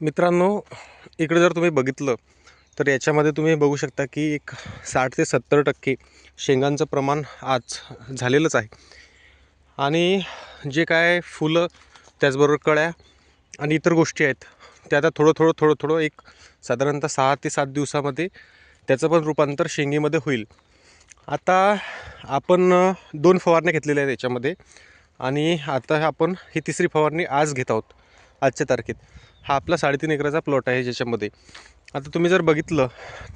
मित्रांनो इकडे जर तुम्ही बघितलं तर याच्यामध्ये तुम्ही बघू शकता की एक साठ ते सत्तर टक्के शेंगांचं प्रमाण आज झालेलंच आहे. आणि जे काय फुलं त्याचबरोबर कळ्या आणि इतर गोष्टी आहेत त्या आता थोडं थोडं थोडं थोडं एक साधारणतः सहा ते सात दिवसामध्ये त्याचं पण रूपांतर शेंगीमध्ये होईल. आता आपण दोन फवारण्या घेतलेल्या आहेत याच्यामध्ये आणि आता आपण ही तिसरी फवारणी आज घेत आहोत आजच्या तारखेत. हा आपला साडेतीन एकराचा प्लॉट आहे ज्याच्यामध्ये. आता तुम्ही जर बघितलं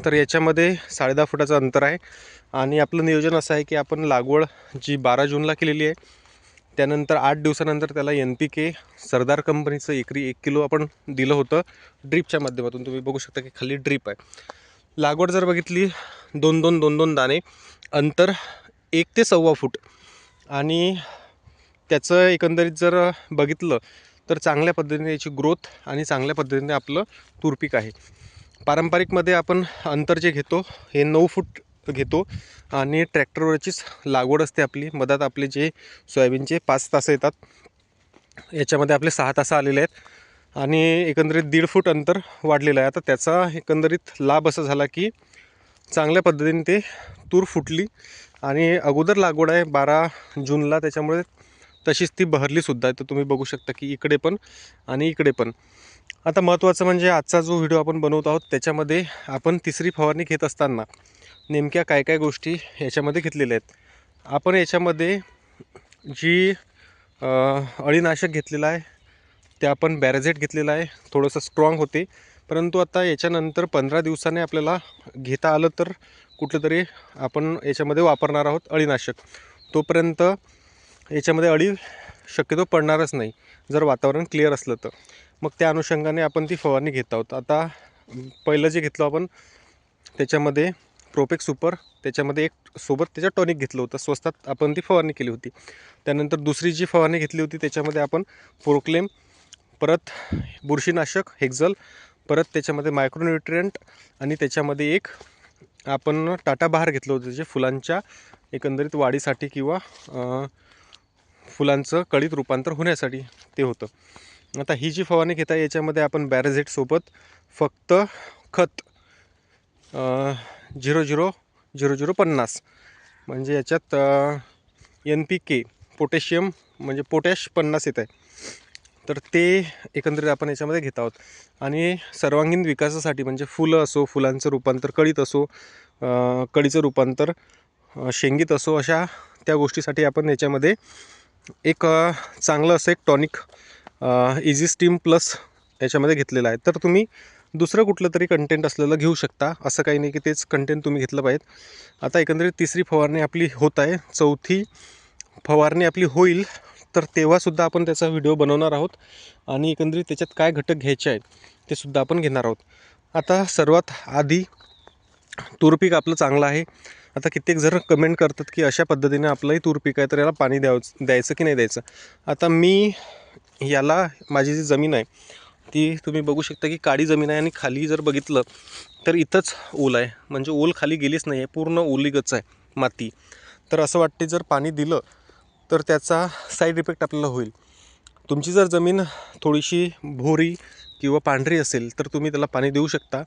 तर याच्यामध्ये साडेदहा फुटाचं अंतर आहे. आणि आपलं नियोजन असं आहे की आपण लागवड जी बारा जूनला केलेली आहे त्यानंतर आठ दिवसानंतर त्याला एन पी के सरदार कंपनीचं एकरी एक किलो आपण दिलं होतं ड्रीपच्या माध्यमातून. तुम्ही बघू शकता की खाली ड्रीप आहे. लागवड जर बघितली दोन दोन दोन दोन दाणे अंतर एक ते सव्वा फूट. आणि त्याचं एकंदरीत जर बघितलं तर चांगल्या पद्धतीने याची ग्रोथ आणि चांगल्या पद्धतीने आपलं तूर पीक आहे. पारंपरिकमध्ये आपण अंतर जे घेतो हे नऊ फूट घेतो आणि ट्रॅक्टरवरचीच लागवड असते आपली. मधात आपले जे सोयाबीनचे पाच तास येतात. याच्यामध्ये आपले सहा तास आलेले आहेत आणि एकंदरीत दीड फूट अंतर वाढलेलं आहे. आता त्याचा एकंदरीत लाभ असा झाला की चांगल्या पद्धतीने ते तूर फुटली आणि अगोदर लागवड आहे बारा जूनला. त्याच्यामुळे तशीच ती बहरलीसुद्धा आहे. तर तुम्ही बघू शकता की इकडे पण आणि इकडे पण. आता महत्त्वाचं म्हणजे आजचा जो व्हिडिओ आपण बनवत आहोत त्याच्यामध्ये आपण तिसरी फवारणी घेत असताना नेमक्या काय काय गोष्टी याच्यामध्ये घेतलेल्या आहेत. आपण याच्यामध्ये जी अळीनाशक घेतलेलं आहे ते आपण बॅरेझेट घेतलेलं आहे. थोडंसं स्ट्रॉंग होते. परंतु आता याच्यानंतर पंधरा दिवसाने आपल्याला घेता आलं तर कुठलं तरी आपण याच्यामध्ये वापरणार आहोत अळीनाशक. तोपर्यंत याच्यामध्ये अळी शक्यतो पडणारच नाही. जर वातावरण क्लिअर असलं तर. मग त्या अनुषंगाने आपण ती फवारणी घेत आहोत. आता पहिलं जे घेतलं आपण त्याच्यामध्ये प्रोपेक सुपर त्याच्यामध्ये एक सोबत त्याच्या टॉनिक घेतलं होतं. स्वस्तात आपण ती फवारणी केली होती. त्यानंतर दुसरी जी फवारणी घेतली होती त्याच्यामध्ये आपण प्रोक्लेम परत बुरशीनाशक हेक्झल परत त्याच्यामध्ये मायक्रोन्युट्रियंट आणि त्याच्यामध्ये एक आपण टाटा बहार घेतलं होतं जे फुलांच्या एकंदरीत वाढीसाठी किंवा फुलांचं कळीत रूपांतर होण्यासाठी ते होतं. आता ही जी फवारणी घेता याच्यामध्ये आपण बॅरेझेटसोबत फक्त खत झिरो झिरो झिरो झिरो पन्नास म्हणजे याच्यात एन पी के पोटॅशियम म्हणजे पोटॅश पन्नास येत आहे. तर ते एकंदरीत आपण याच्यामध्ये घेत आहोत. आणि सर्वांगीण विकासासाठी म्हणजे फुलं असो फुलांचं रूपांतर कळीत असो कळीचं रूपांतर शेंगीत असो अशा त्या गोष्टीसाठी आपण याच्यामध्ये एक चांगलं असं एक टॉनिक इझी स्टीम प्लस याच्यामध्ये घेतलेलं आहे. तर तुम्ही दुसरं कुठलं तरी कंटेंट असलेलं घेऊ शकता. असं काही नाही की तेच कंटेंट तुम्ही घेतलं पाहिजे. आता एकंदरीत तिसरी फवारणी आपली होत आहे. चौथी फवारणी आपली होईल. तर तेव्हासुद्धा आपण त्याचा व्हिडिओ बनवणार आहोत. आणि एकंदरीत त्याच्यात काय घटक घ्यायचे आहेत ते सुद्धा आपण घेणार आहोत. आता सर्वात आधी तूर पीक आपलं चांगलं आहे. आता कित्येक जर कमेंट करतात की अशा पद्धतीने आपलंही तूर पीक आहे तर याला पाणी द्यावं द्यायचं की नाही द्यायचं? आता मी याला माझी जी जमीन आहे ती तुम्ही बघू शकता की काळी जमीन आहे आणि खाली जर बघितलं तर इथंच ओल आहे. म्हणजे ओल खाली गेलीच नाही आहे पूर्ण ओलीगच आहे माती. तर असं वाटते जर पाणी दिलं तर त्याचा साईड इफेक्ट आपल्याला होईल. तुमची जर जमीन थोडीशी भोरी किंवा पांढरी असेल तर तुम्ही त्याला पाणी देऊ शकता.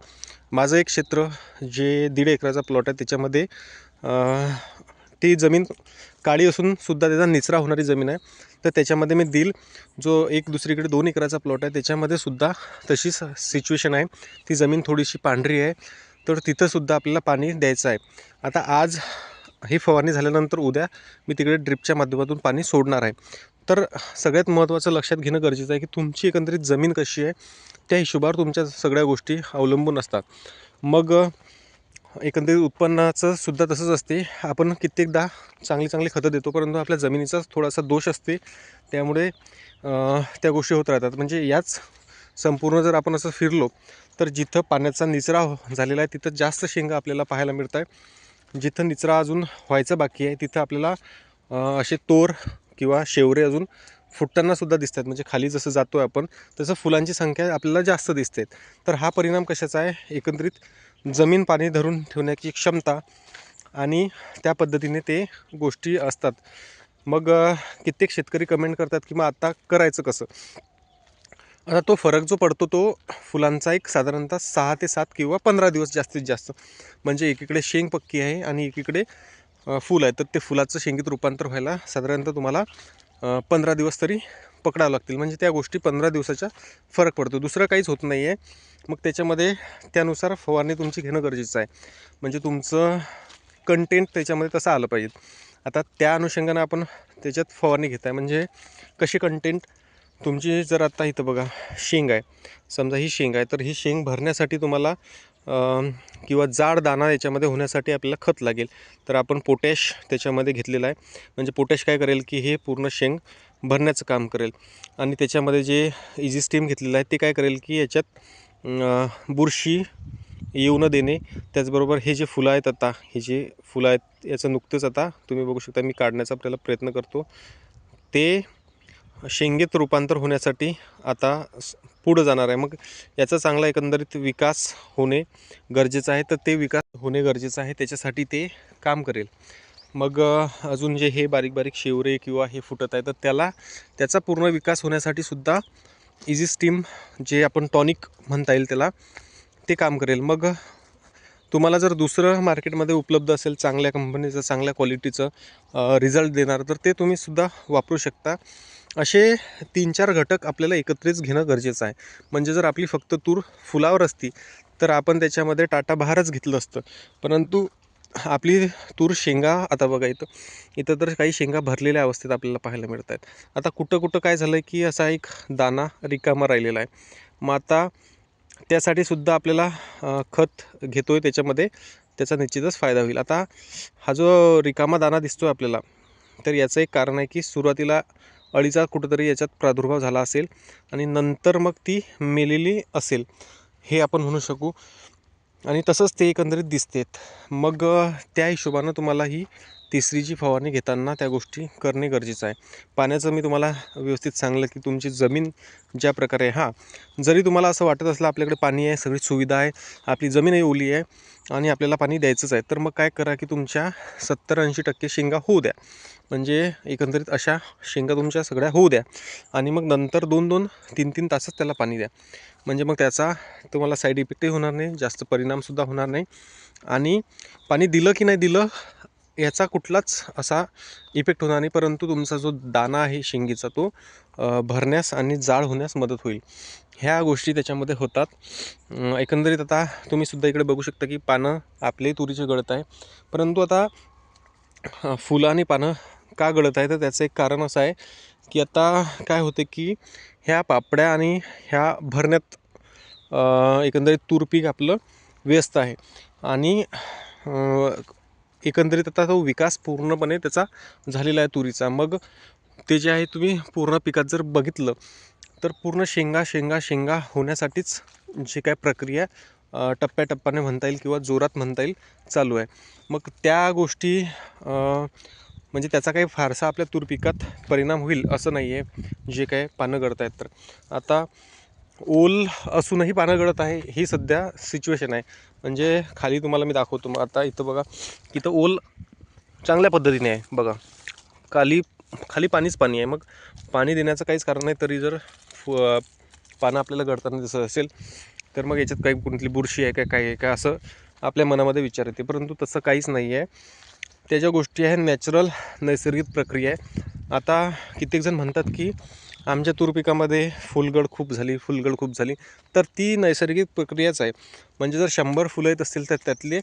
माझं एक क्षेत्र जे दीड एकराचा प्लॉट आहे त्याच्यामध्ये ती जमीन काळी असून सुद्धा त्याचा निचरा होणारी जमीन आहे. तर त्याच्यामध्ये मी दिल जो एक दुसरीकडे दोन एकराचा प्लॉट आहे त्याच्यामध्ये सुद्धा तशी सिच्युएशन आहे. ती जमीन थोडीशी पांढरी आहे तर तिथंसुद्धा आपल्याला पाणी द्यायचं आहे. आता आज ही फवारणी झाल्यानंतर उद्या मी तिकडे ड्रिपच्या माध्यमातून पाणी सोडणार आहे. तर सगळ्यात महत्त्वाचं लक्षात घेणं गरजेचं आहे की तुमची एकंदरीत जमीन कशी आहे त्या हिशोबावर तुमच्या सगळ्या गोष्टी अवलंबून असतात. मग एकंदरीत उत्पन्नाचं सुद्धा तसंच असते. आपण कित्येकदा चांगली चांगली खतं देतो परंतु आपल्या जमिनीचा थोडासा दोष असते. त्यामुळे त्या गोष्टी होत राहतात. म्हणजे याच संपूर्ण जर आपण असं फिरलो तर जिथं पाण्याचा निचरा हो- झालेला आहे तिथं जास्त शेंगा आपल्याला पाहायला मिळत आहे जिथं निचरा अजून व्हायचा बाकी आहे तिथं आपल्याला असे तोर किंवा शेवरे अजून फुटतानासुद्धा दिसतात म्हणजे खाली जसं जातो आहे आपण तसं फुलांची संख्या आपल्याला जास्त दिसते तर हा परिणाम कशाचा आहे? एकंदरीत जमीन पाणी धरून ठेवण्याची क्षमता आणि त्या पद्धतीने ते गोष्टी असतात. मग कित्येक शेतकरी कमेंट करतात की मग आता करायचं कसं? आता तो फरक जो पडतो तो फुलांचा एक साधारणतः सहा ते सात किंवा पंधरा दिवस जास्तीत जास्त. म्हणजे एकीकडे शेंग पक्की आहे आणि एकीकडे फूल आहे तर ते फुलाचं शेंगीत रूपांतर व्हायला साधारणतः तुम्हाला पंधरा दिवस तरी पकडावं लागतील. म्हणजे त्या गोष्टी पंधरा दिवसाच्या फरक पडतो. दुसरं काहीच होत नाही आहे मग त्याच्यामध्ये त्यानुसार फवारणी तुमची घेणं गरजेचं आहे. म्हणजे तुमचं कंटेंट त्याच्यामध्ये तसं आलं पाहिजे. आता त्या अनुषंगानं आपण त्याच्यात फवारणी घेत आहे म्हणजे कशी कंटेंट तुमची जर आता इथं बघा शेंग आहे. समजा ही शेंग आहे. तर ही शेंग भरण्यासाठी तुम्हाला किंवा जाड दाणा याच्यामध्ये होण्यासाठी आपल्याला खत लागेल. तर आपण पोटॅश त्याच्यामध्ये घेतलेला आहे. म्हणजे पोटॅश काय करेल की हे पूर्ण शेंग भरण्याचं काम करेल. आणि त्याच्यामध्ये जे इझी स्टीम घेतलेलं आहे ते काय करेल की याच्यात बुरशी येऊ न देणे त्याचबरोबर हे जे फुलं आहेत आता हे जे फुलं आहेत याचं नुकतंच आता तुम्ही बघू शकता मी काढण्याचा आपल्याला प्रयत्न करतो. ते शेंगेत रूपांतर होण्यासाठी आता पुढं जाणार आहे. मग याचा चांगला एकंदरीत विकास होणे गरजेचं आहे. तर ते विकास होणे गरजेचं आहे. त्याच्यासाठी ते काम करेल. मग अजून जे हे बारीक बारीक शिवरे किंवा हे फुटत आहे तर त्याला त्याचा पूर्ण विकास होण्यासाठी सुद्धा इझी स्टीम जे आपण टॉनिक म्हणता येईल त्याला ते काम करेल. मग तुम्हाला जर दुसरं मार्केटमध्ये उपलब्ध असेल चांगल्या कंपनीचं चांगल्या क्वालिटीचं रिझल्ट देणार तर ते तुम्हीसुद्धा वापरू शकता. असे तीन चार घटक आपल्याला एकत्रित घेणं गरजेचं आहे. म्हणजे जर आपली फक्त तूर फुलावर असती तर आपण त्याच्यामध्ये टाटा बहारच घेतलं असतं. परंतु आपली तूर शेंगा आता बघा इथं इथं तर काही शेंगा भरलेल्या अवस्थेत आपल्याला पाहायला मिळत आहेत आता कुठं कुठं काय झालं आहे की असा एक दाना रिकामा राहिलेला आहे. मग आता त्यासाठी सुद्धा आपल्याला खत घेतो आहे त्याच्यामध्ये त्याचा निश्चितच फायदा होईल. आता हा जो रिकामा दाना दिसतो आहे आपल्याला तर याचं एक कारण आहे की सुरुवातीला अळीचा कुठंतरी याच्यात प्रादुर्भाव झाला असेल आणि नंतर मग ती मेलेली असेल हे आपण म्हणू शकू. आणि तसंच ते एकंदरीत दिसतेत. मग त्या हिशोबानं तुम्हाला ही तिसरीची फवारणी घेताना त्या गोष्टी करणे गरजेचं आहे. पाण्याचं मी तुम्हाला व्यवस्थित सांगलं की तुमची जमीन ज्या प्रकारे हां. जरी तुम्हाला असं वाटत असलं आपल्याकडे पाणी आहे सगळी सुविधा आहे आपली जमीनही ओली आहे आणि आपल्याला पाणी द्यायचंच आहे तर मग काय करा की तुमच्या सत्तर ऐंशी टक्के शेंगा होऊ द्या. म्हणजे एकंदरीत अशा शेंगा तुमच्या सगळ्या होऊ द्या आणि मग नंतर दोन दोन तीन तीन तासच त्याला पाणी द्या. म्हणजे मग त्याचा तुम्हाला साईड इफेक्टही होणार नाही जास्त परिणामसुद्धा होणार नाही. आणि पाणी दिलं की नाही दिलं याचा कुठलाच असा इफेक्ट होणार नाही परंतु तुमचा जो दाना आहे शेंगीचा तो भरण्यास आणि जाळ होण्यास मदत होईल. ह्या गोष्टी त्याच्यामध्ये होतात. एकंदरीत आता तुम्हीसुद्धा इकडे बघू शकता की पानं आपले तुरीचे गळत आहे. परंतु आता फुलं आणि पानं का गळत आहे? तर त्याचं एक कारण असं आहे की आता काय होते की ह्या पापड्या आणि ह्या भरण्यात एकंदरीत तूर पीक आपलं व्यस्त आहे. आणि एकंदरीत आता तो विकास पूर्णपणे त्याचा झालेला आहे तुरीचा. मग ते जे आहे तुम्ही पूर्ण पिकात जर बघितलं तर पूर्ण शेंगा शेंगा शेंगा होण्यासाठीच जे काय प्रक्रिया टप्प्याटप्प्याने म्हणता येईल किंवा जोरात म्हणता येईल चालू आहे. मग त्या गोष्टी म्हणजे त्याचा काही फारसा आपल्या तूर पिकात परिणाम होईल असं नाही आहे जे काय पानं गळत आहेत तर. आता ओल असूनही पानं गळत आहे ही सध्या सिच्युएशन आहे. म्हणजे खाली तुम्हाला मी दाखवतो मग आता इथं बघा इथं ओल चांगल्या पद्धतीने आहे बघा. खाली खाली पाणीच पाणी आहे. मग पाणी देण्याचं काहीच कारण नाही तरी जर फ पानं आपल्याला गळताना दिसत असेल तर मग याच्यात काही कोणतली बुरशी आहे काय काय आहे का असं आपल्या मनामध्ये विचार येते. परंतु तसं काहीच नाही आहे. त्या ज्या गोष्टी आहे नॅचरल नैसर्गिक प्रक्रिया आहे. आता कित्येक जण म्हणतात की आमच्या तूर पिकामध्ये फुलगड खूप झाली फुलगड खूप झाली. तर ती नैसर्गिक प्रक्रियाच आहे. म्हणजे जर शंभर फुलं येत असतील तर त्यातले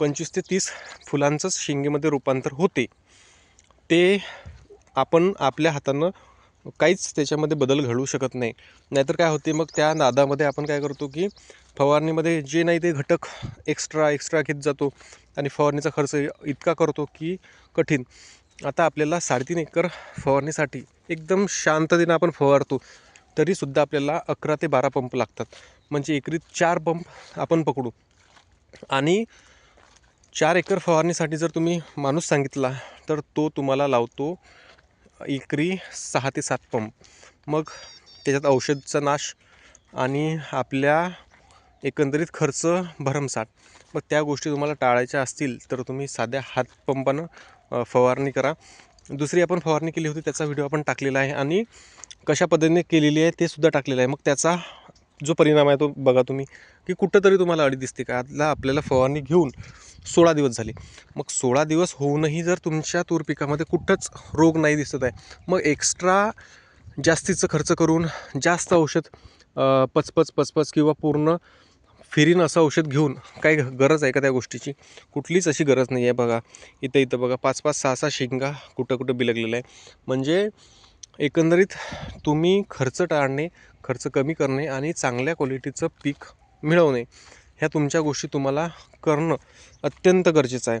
पंचवीस ते तीस फुलांचंच शेंगेमध्ये रूपांतर होते. ते आपण आपल्या हातानं काहीच त्याच्यामध्ये बदल घडवू शकत नाही. नाहीतर काय होते मग त्या नादामध्ये आपण काय करतो की फवारणीमध्ये जे नाही ते घटक एक्स्ट्रा एक्स्ट्रा घेत जातो आणि फवारणीचा खर्च इतका करतो की कठीण. आता आपल्याला साडेतीन एकर फवारणीसाठी एकदम शांततेनं आपण फवारतो तरीसुद्धा आपल्याला अकरा ते बारा पंप लागतात. म्हणजे एकरी चार पंप आपण पकडू. आणि चार एकर फवारणीसाठी जर तुम्ही माणूस सांगितला तर तो तुम्हाला लावतो एकरी सहा ते सात पंप. मग त्याच्यात औषधचा नाश आणि आपल्या एकंदरीत खर्च भरमसाठ. मग त्या गोष्टी तुम्हाला टाळायच्या असतील तर तुम्ही साध्या हातपंपानं फवारणी करा. दुसरी आपण फवारणी केली होती त्याचा व्हिडिओ आपण टाकलेला आहे आणि कशा पद्धतीने केलेली आहे ते सुद्धा टाकलेलं आहे. मग त्याचा जो परिणाम आहे तो बघा तुम्ही की कुठंतरी तुम्हाला अडी दिसते का? आतला आपल्याला फवारणी घेऊन सोळा दिवस झाले. मग सोळा दिवस होऊनही जर तुमच्या तूर पिकामध्ये कुठंच रोग नाही दिसत आहे मग एक्स्ट्रा जास्तीचं खर्च करून जास्त औषध पचपच पचपच किंवा पूर्ण फिरीन असं औषध घेऊन काय गरज आहे का त्या गोष्टीची? कुठलीच अशी गरज नाही आहे बघा. इथं इथं बघा पाच पाच सहा सहा शेंगा कुठं कुठं बिलगलेलं आहे म्हणजे एकंदरीत तुम्ही खर्च टाळणे खर्च कमी करणे आणि चांगल्या क्वालिटीचं पीक मिळवणे ह्या तुमच्या गोष्टी तुम्हाला करणं अत्यंत गरजेचं आहे.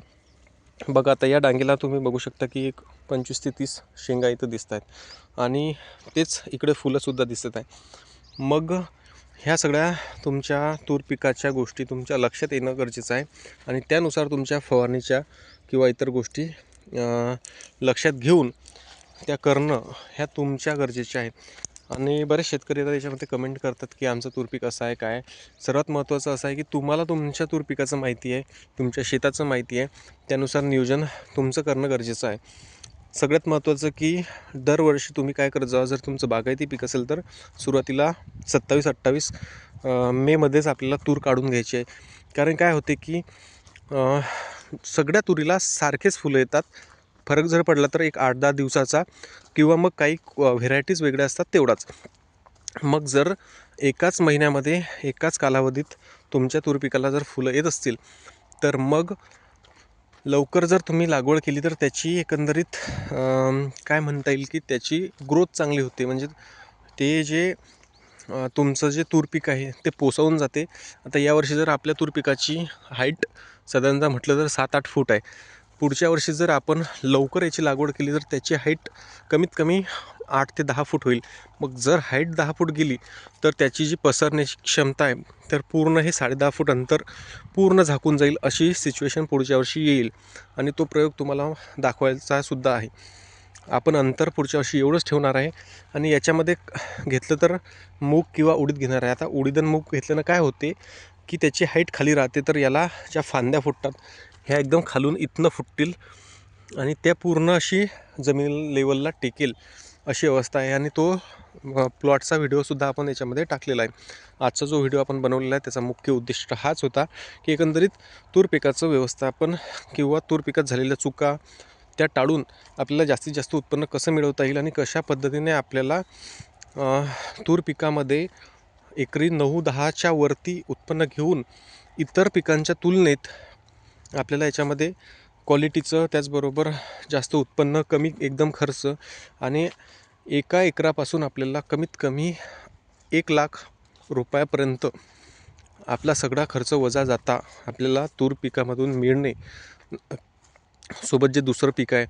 बघा आता या डांगेला तुम्ही बघू शकता की एक पंचवीस ते तीस शेंगा इथं दिसत आहेत आणि तेच इकडे फुलंसुद्धा दिसत आहे. मग ह्या सगळ्या तुमच्या तूर पिकाच्या गोष्टी तुमच्या लक्षात येणं गरजेचं आहे. आणि त्यानुसार तुमच्या फवारणीच्या किंवा इतर गोष्टी लक्षात घेऊन त्या करणं ह्या तुमच्या गरजेच्या आहेत. आणि बरेच शेतकरी आता त्याच्यामध्ये कमेंट करतात की आमचं तूर पीक असं आहे काय सर्वात महत्त्वाचं असं आहे की तुम्हाला तुमच्या तूर पिकाचं माहिती आहे तुमच्या शेताचं माहिती आहे. त्यानुसार नियोजन तुमचं करणं गरजेचं आहे. सगळ्यात महत्त्वाचं की दरवर्षी तुम्ही काय करत जा जर तुमचं बागायती पीक असेल तर सुरुवातीला सत्तावीस अठ्ठावीस मेमध्येच आपल्याला तूर काढून घ्यायची. आहे कारण काय होते की सगळ्या तुरीला सारखेच फुलं येतात. फरक जर पडला तर एक आठ दहा दिवसाचा किंवा मग काही व्हेरायटीज वेगळ्या असतात तेवढाच. मग जर एकाच महिन्यामध्ये एकाच कालावधीत तुमच्या तूर पिकाला जर फुलं येत असतील तर मग लवकर जर तुम्ही लागवड केली तर त्याची एकंदरीत काय म्हणता येईल की त्याची ग्रोथ चांगली होते. म्हणजे ते जे तुमचं जे तूर पीक आहे ते पोसवून जाते. आता यावर्षी जर आपल्या तूर पिकाची हाईट साधारणतः म्हटलं तर सात आठ फूट आहे. पुढच्या वर्षी जर आपण लवकर याची लागवड केली तर त्याची हाईट कमीत कमी आठ ते दहा फूट होईल. मग जर हाईट दहा फूट गेली तर त्याची जी पसरण्याची क्षमता आहे तर पूर्ण हे साडेदहा फूट अंतर पूर्ण झाकून जाईल अशी सिच्युएशन पुढच्या वर्षी येईल. आणि तो प्रयोग तुम्हाला दाखवायचा सुद्धा आहे. आपण अंतर पुढच्या वर्षी एवढंच ठेवणार आहे. आणि याच्यामध्ये घेतलं तर मूग किंवा उडीद घेणार आहे. आता उडीदन मूग घेतल्यानं काय होते की त्याची हाईट खाली राहते तर याला ज्या फांद्या फुटतात ह्या एकदम खालून इथनं फुटतील आणि त्या पूर्ण अशी जमीन लेवलला टेकेल अशी अवस्था आहे. आणि तो प्लॉटचा व्हिडिओसुद्धा आपण याच्यामध्ये टाकलेला आहे. आजचा जो व्हिडिओ आपण बनवलेला आहे त्याचा मुख्य उद्दिष्ट हाच होता की एकंदरीत तूर पिकाचं व्यवस्थापन किंवा तूर पिकात झालेल्या चुका त्या टाळून आपल्याला जास्तीत जास्त उत्पन्न कसं मिळवता येईल आणि कशा पद्धतीने आपल्याला तूर पिकामध्ये एकरी नऊ दहाच्या वरती उत्पन्न घेऊन इतर पिकांच्या तुलनेत आपल्याला याच्यामध्ये क्वालिटीचं त्याचबरोबर जास्त उत्पन्न कमी एकदम खर्च आणि एका एकरापासून आपल्याला कमीत कमी एक लाख रुपयापर्यंत आपला सगळा खर्च वजा जाता आपल्याला तूर पिकामधून मिळणे सोबत जे दुसरं पीक आहे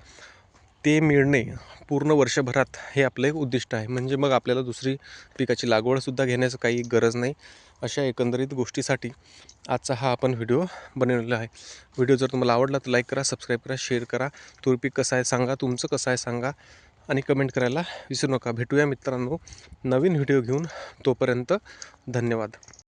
ते मिळणे पूर्ण वर्षभरात हे आपलं एक उद्दिष्ट आहे. म्हणजे मग आपल्याला दुसरी पिकाची लागवडसुद्धा घेण्याचं काही गरज नाही. अशा एकंदरीत गोष्टीसाठी आजचा हा आपण व्हिडिओ बनवलेला आहे. व्हिडिओ जर तुम्हाला आवडला तर लाईक करा सबस्क्राईब करा शेअर करा. तूर पीक कसं आहे सांगा तुमचं कसं आहे सांगा. आणि कमेंट करायला विसरू नका. भेटूया मित्रांनो नवीन व्हिडिओ घेऊन तोपर्यंत धन्यवाद.